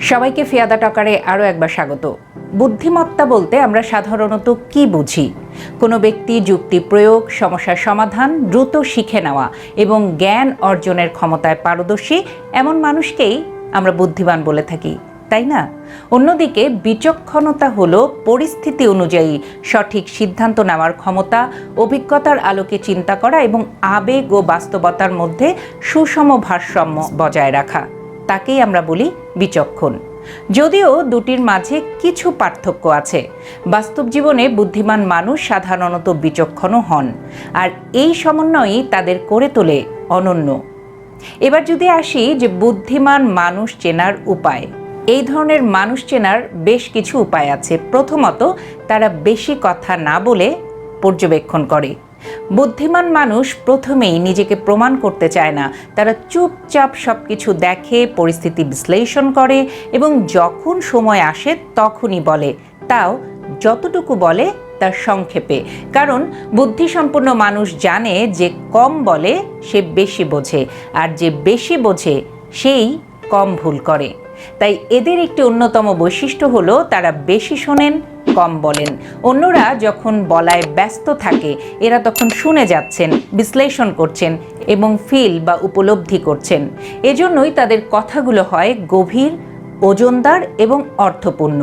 সবাইকে ফিয়াদা টকারে আরও একবার স্বাগত। বুদ্ধিমত্তা বলতে আমরা সাধারণত কি বুঝি? কোনো ব্যক্তি যুক্তি প্রয়োগ, সমস্যার সমাধান, দ্রুত শিখে নেওয়া এবং জ্ঞান অর্জনের ক্ষমতায় পারদর্শী এমন মানুষকেই আমরা বুদ্ধিমান বলে থাকি, তাই না? অন্যদিকে বিচক্ষণতা হল পরিস্থিতি অনুযায়ী সঠিক সিদ্ধান্ত নেওয়ার ক্ষমতা, অভিজ্ঞতার আলোকে চিন্তা করা এবং আবেগ ও বাস্তবতার মধ্যে সুষম ভারসাম্য বজায় রাখা। তাকেই আমরা বলি বিচক্ষণ। যদিও দুটির মাঝে কিছু পার্থক্য আছে। বাস্তব জীবনে বুদ্ধিমান মানুষ সাধারণত বিচক্ষণও হন, আর এই সমন্বয়ই তাদের করে তোলে অনন্য। এবার যদি আসি যে বুদ্ধিমান মানুষ চেনার উপায়। এই ধরনের মানুষ চেনার বেশ কিছু উপায় আছে। প্রথমত, তারা বেশি কথা না বলে পর্যবেক্ষণ করে। বুদ্ধিমান মানুষ প্রথমেই নিজেকে প্রমাণ করতে চায় না। তারা চুপচাপ সব কিছু দেখে, পরিস্থিতি বিশ্লেষণ করে এবং যখন সময় আসে তখনই বলে। তাও যতটুকু বলে তার সংক্ষেপে। কারণ বুদ্ধিসম্পন্ন মানুষ জানে যে কম বলে সে বেশি বোঝে আর যে বেশি বোঝে সেই কম ভুল করে। তাই এদের একটি অন্যতম বৈশিষ্ট্য হলো তারা বেশি শোনেন কম বলেন। অন্যরা যখন বলায় ব্যস্ত থাকে, এরা তখন শুনে যাচ্ছেন, বিশ্লেষণ করছেন এবং ফিল বা উপলব্ধি করছেন। এজন্যই তাদের কথাগুলো হয় গভীর, ওজনদার এবং অর্থপূর্ণ।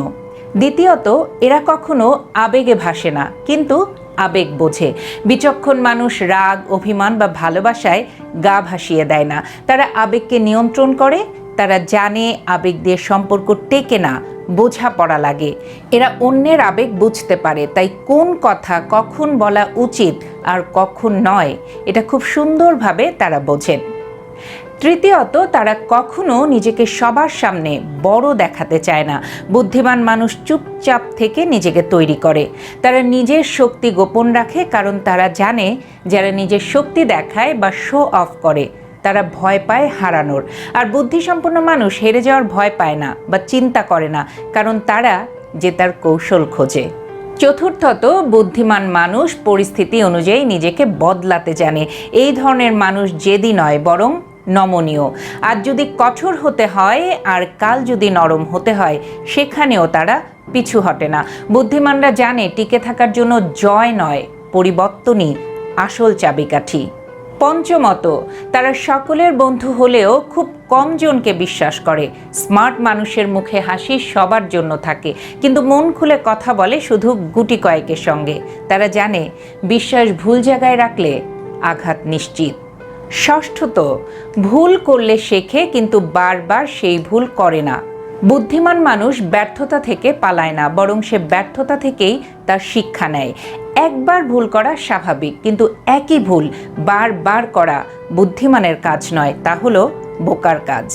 দ্বিতীয়ত, এরা কখনো আবেগে ভাসে না, কিন্তু আবেগ বোঝে। বিচক্ষণ মানুষ রাগ, অভিমান বা ভালোবাসায় গা ভাসিয়ে দেয় না। তারা আবেগকে নিয়ন্ত্রণ করে, তারা জানে আবেগ দিয়ে সম্পর্ক টেকে না বোঝাপড়া লাগে। এরা অন্যের আবেগ বুঝতে পারে, তাই কোন কথা কখন বলা উচিত আর কখন নয়, এটা খুব সুন্দরভাবে তারা বোঝেন। তৃতীয়ত, তারা কখনো নিজেকে সবার সামনে বড় দেখাতে চায় না। বুদ্ধিমান মানুষ চুপচাপ থেকে নিজেকে তৈরি করে। তারা নিজের শক্তি গোপন রাখে, কারণ তারা জানে, যারা নিজের শক্তি দেখায় বা শো অফ করে তারা ভয় পায় হারানোর। আর বুদ্ধিসম্পন্ন মানুষ হেরে যাওয়ার ভয় পায় না বা চিন্তা করে না, কারণ তারা যে তার কৌশল খোঁজে। চতুর্থত, বুদ্ধিমান মানুষ পরিস্থিতি অনুযায়ী নিজেকে বদলাতে জানে। এই ধরনের মানুষ জেদি নয়, বরং নমনীয়। আর যদি কঠোর হতে হয়, আর কাল যদি নরম হতে হয়, সেখানেও তারা পিছু হটে না। বুদ্ধিমানরা জানে, টিকে থাকার জন্য জয় নয়, পরিবর্তনই আসল চাবিকাঠি। পঞ্চমত, তারা সকলের বন্ধু হলেও খুব কম জনকে বিশ্বাস করে। স্মার্ট মানুষের মুখে হাসি সবার জন্য থাকে, কিন্তু মন খুলে কথা বলে শুধু গুটি কয়েকের সঙ্গে। তারা জানে, বিশ্বাস ভুল জায়গায় রাখলে আঘাত নিশ্চিত। ষষ্ঠত, ভুল করলে শেখে, কিন্তু বারবার সেই ভুল করে না। বুদ্ধিমান মানুষ ব্যর্থতা থেকে পালায় না, বরং সে ব্যর্থতা থেকেই তার শিক্ষা নেয়। একবার ভুল করা স্বাভাবিক, কিন্তু একই ভুল বারবার করা বুদ্ধিমানের কাজ নয়, তা হলো বোকার কাজ।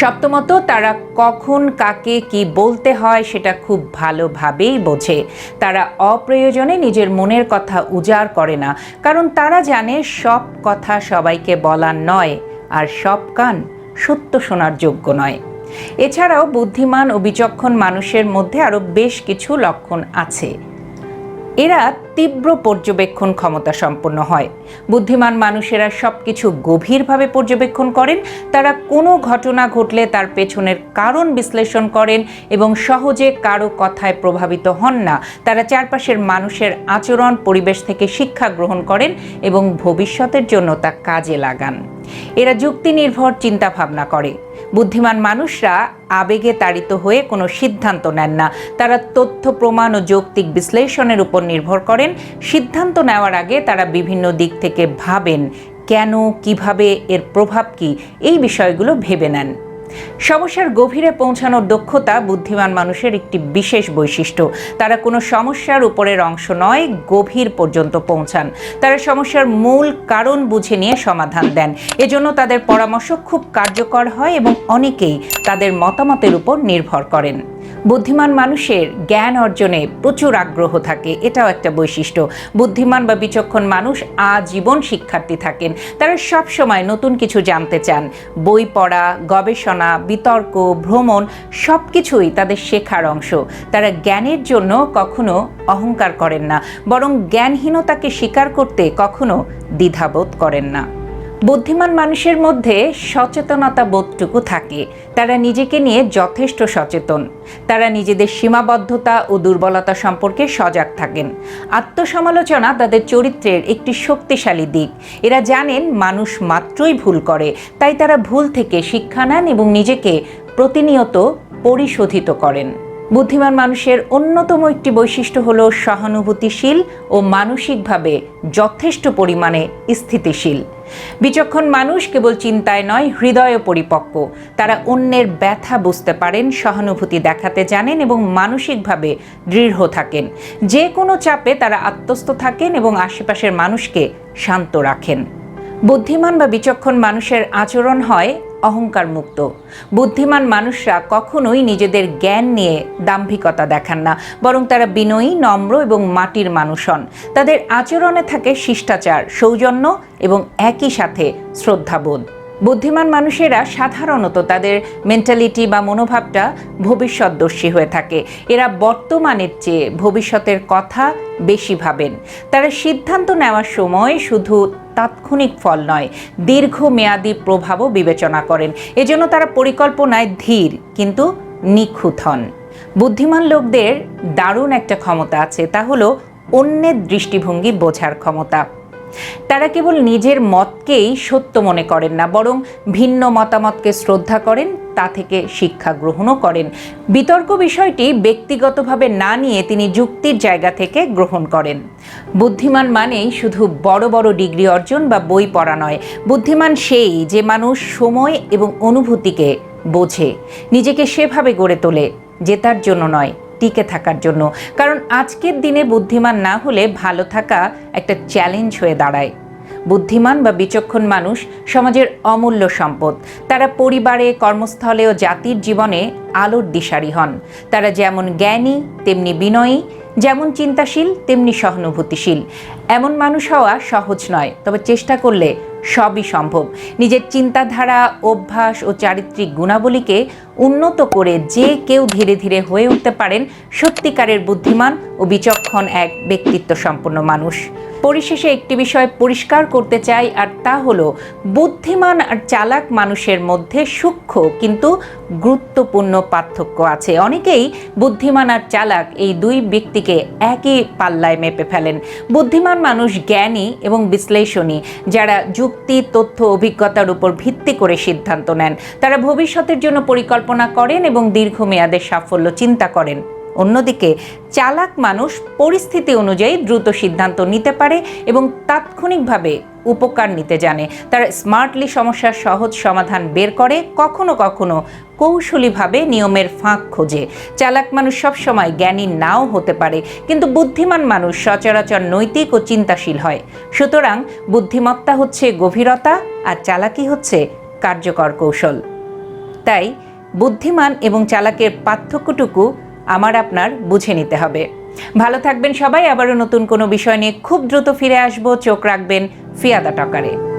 সপ্তমত, তারা কখন কাকে কি বলতে হয় সেটা খুব ভালোভাবেই বোঝে। তারা অপ্রয়োজনে নিজের মনের কথা উজাড় করে না, কারণ তারা জানে সব কথা সবাইকে বলার নয় আর সব কান সত্য শোনার যোগ্য নয়। এছাড়াও বুদ্ধিমান ও বিচক্ষণ মানুষের মধ্যে আরও বেশ কিছু লক্ষণ আছে। এরা তীব্র পর্যবেক্ষণ ক্ষমতা সম্পন্ন হয়। বুদ্ধিমান মানুষেরা সব কিছু গভীরভাবে পর্যবেক্ষণ করেন। তারা কোনো ঘটনা ঘটলে তার পেছনের কারণ বিশ্লেষণ করেন এবং সহজে কারও কথায় প্রভাবিত হন না। তারা চারপাশের মানুষের আচরণ, পরিবেশ থেকে শিক্ষা গ্রহণ করেন এবং ভবিষ্যতের জন্য তা কাজে লাগান। এরা যুক্তি নির্ভর চিন্তা ভাবনা করে। বুদ্ধিমান মানুষরা আবেগে তাড়িত হয়ে কোনো সিদ্ধান্ত নেন না। তারা তথ্য, প্রমাণ ও যৌক্তিক বিশ্লেষণের উপর নির্ভর করেন। সিদ্ধান্ত নেওয়ার আগে তারা বিভিন্ন দিক থেকে ভাবেন কেন, কীভাবে, এর প্রভাব কি? এই বিষয়গুলো ভেবে নেন। সমস্যার গভীরে পৌঁছানোর দক্ষতা বুদ্ধিমান মানুষের একটি বিশেষ বৈশিষ্ট্য। তারা কোনো সমস্যার উপরের অংশ নয়, গভীর পর্যন্ত পৌঁছান। তারা সমস্যার মূল কারণ বুঝে নিয়ে সমাধান দেন। এজন্য তাদের পরামর্শ খুব কার্যকর হয় এবং অনেকেই তাদের মতামতের উপর নির্ভর করেন। বুদ্ধিমান মানুষের জ্ঞান অর্জনে প্রচুর আগ্রহ থাকে, এটাও একটা বৈশিষ্ট্য। বুদ্ধিমান বা বিচক্ষণ মানুষ আজীবন শিক্ষার্থী থাকেন। তারা সব সময় নতুন কিছু জানতে চান। বই পড়া, গবেষণা বিতর্ক, ভ্রমণ সব কিছুই তাদের শেখার অংশ। তারা জ্ঞানের জন্য কখনো অহংকার করেন না, বরং জ্ঞানহীনতাকে স্বীকার করতে কখনো দ্বিধাবোধ করেন না। বুদ্ধিমান মানুষের মধ্যে সচেতনতা বোধটুকু থাকে। তারা নিজেকে নিয়ে যথেষ্ট সচেতন। তারা নিজেদের সীমাবদ্ধতা ও দুর্বলতা সম্পর্কে সজাগ থাকেন। আত্মসমালোচনা তাদের চরিত্রের একটি শক্তিশালী দিক। এরা জানেন মানুষ মাত্রই ভুল করে, তাই তারা ভুল থেকে শিক্ষা নেন এবং নিজেকে প্রতিনিয়ত পরিশোধিত করেন। বুদ্ধিমান মানুষের অন্যতম একটি বৈশিষ্ট্য হল সহানুভূতিশীল ও মানসিকভাবে যথেষ্ট পরিমাণে স্থিতিশীল। বিচক্ষণ মানুষ কেবল চিন্তায় নয় হৃদয় পরিপক্ক। তারা অন্যের ব্যথা বুঝতে পারেন, সহানুভূতি দেখাতে জানেন এবং মানসিকভাবে দৃঢ় থাকেন। যে কোনো চাপে তারা আত্মস্থ থাকেন এবং আশেপাশের মানুষকে শান্ত রাখেন। বুদ্ধিমান বা বিচক্ষণ মানুষের আচরণ হয় অহংকার মুক্ত বুদ্ধিমান মানুষরা কখনোই নিজেদের জ্ঞান নিয়ে দাম্ভিকতা দেখান না, বরং তারা বিনয়ী, নম্র এবং মাটির মানুষ হন। তাদের আচরণে থাকে শিষ্টাচার, সৌজন্য এবং একই সাথে শ্রদ্ধাবোধ। বুদ্ধিমান মানুষেরা সাধারণত তাদের মেন্টালিটি বা মনোভাবটা ভবিষ্যৎদর্শী হয়ে থাকে। এরা বর্তমানের চেয়ে ভবিষ্যতের কথা বেশি ভাবেন। তারা সিদ্ধান্ত নেওয়ার সময় শুধু তাৎক্ষণিক ফল নয়, দীর্ঘমেয়াদী প্রভাবও বিবেচনা করেন। এজন্য তারা পরিকল্পনায় ধীর কিন্তু নিখুঁত হন। বুদ্ধিমান লোকদের দারুণ একটা ক্ষমতা আছে, তা হলো অন্যের দৃষ্টিভঙ্গি বোঝার ক্ষমতা। তারা কেবল নিজের মতকেই সত্য মনে করেন না, বরং ভিন্ন মতামতকে শ্রদ্ধা করেন, তা থেকে শিক্ষা গ্রহণও করেন। বিতর্ক বিষয়টি ব্যক্তিগতভাবে না নিয়ে তিনি যুক্তির জায়গা থেকে গ্রহণ করেন। বুদ্ধিমান মানেই শুধু বড় বড় ডিগ্রি অর্জন বা বই পড়া নয়, বুদ্ধিমান সেই যে মানুষ সময় এবং অনুভূতিকে বোঝে, নিজেকে সেভাবে গড়ে তোলে জেতার জন্য নয়। টিকে থাকার জন্য। কারণ আজকের দিনে বুদ্ধিমান না হলে ভালো থাকা একটা চ্যালেঞ্জ হয়ে দাঁড়ায়। বুদ্ধিমান বা বিচক্ষণ মানুষ সমাজের অমূল্য সম্পদ। তারা পরিবারে, কর্মস্থলে ও জাতির জীবনে আলোর দিশারি হন। তারা যেমন জ্ঞানী, তেমনি বিনয়ী যেমন চিন্তাশীল, তেমনি সহানুভূতিশীল। এমন মানুষ হওয়া সহজ নয়, তবে চেষ্টা করলে সবই সম্ভব। নিজের চিন্তাধারা, অভ্যাস ও চারিত্রিক গুণাবলীকে উন্নত করে যে কেউ ধীরে ধীরে হয়ে উঠতে পারেন সত্যিকারের বুদ্ধিমান ও বিচক্ষণ এক ব্যক্তিত্ব সম্পন্ন মানুষ। পরিশেষে একটি বিষয় পরিষ্কার করতে চাই, আর তা হলো, বুদ্ধিমান আর চালাক মানুষের মধ্যে সূক্ষ্ম কিন্তু গুরুত্বপূর্ণ পার্থক্য আছে। অনেকেই বুদ্ধিমান আর চালাক এই দুই ব্যক্তিকে একই পাল্লায় মেপে ফেলেন। বুদ্ধিমান মানুষ জ্ঞানী এবং বিশ্লেষণী, যারা যুক্তি, তথ্য, অভিজ্ঞতার উপর ভিত্তি করে সিদ্ধান্ত নেন। তারা ভবিষ্যতের জন্য পরিকল্পনা করেন এবং দীর্ঘমেয়াদের সাফল্য চিন্তা করেন। অন্যদিকে, চালাক মানুষ পরিস্থিতি অনুযায়ী দ্রুত সিদ্ধান্ত নিতে পারে এবং তাৎক্ষণিকভাবে উপকার নিতে জানে। তারা স্মার্টলি সমস্যার সহজ সমাধান বের করে, কখনো কখনো কৌশলীভাবে নিয়মের ফাঁক খোঁজে। চালাক মানুষ সবসময় জ্ঞানী নাও হতে পারে, কিন্তু বুদ্ধিমান মানুষ সচরাচর নৈতিক ও চিন্তাশীল হয়। সুতরাং বুদ্ধিমত্তা হচ্ছে গভীরতা আর চালাকি হচ্ছে কার্যকর কৌশল। তাই বুদ্ধিমান এবং চালাকের পার্থক্যটুকু আমার আপনার বুঝে নিতে হবে। ভালো থাকবেন সবাই, আবারও নতুন কোনো বিষয় নিয়ে খুব দ্রুত ফিরে আসব। চোখ রাখবেন ফিয়াদা টকারে।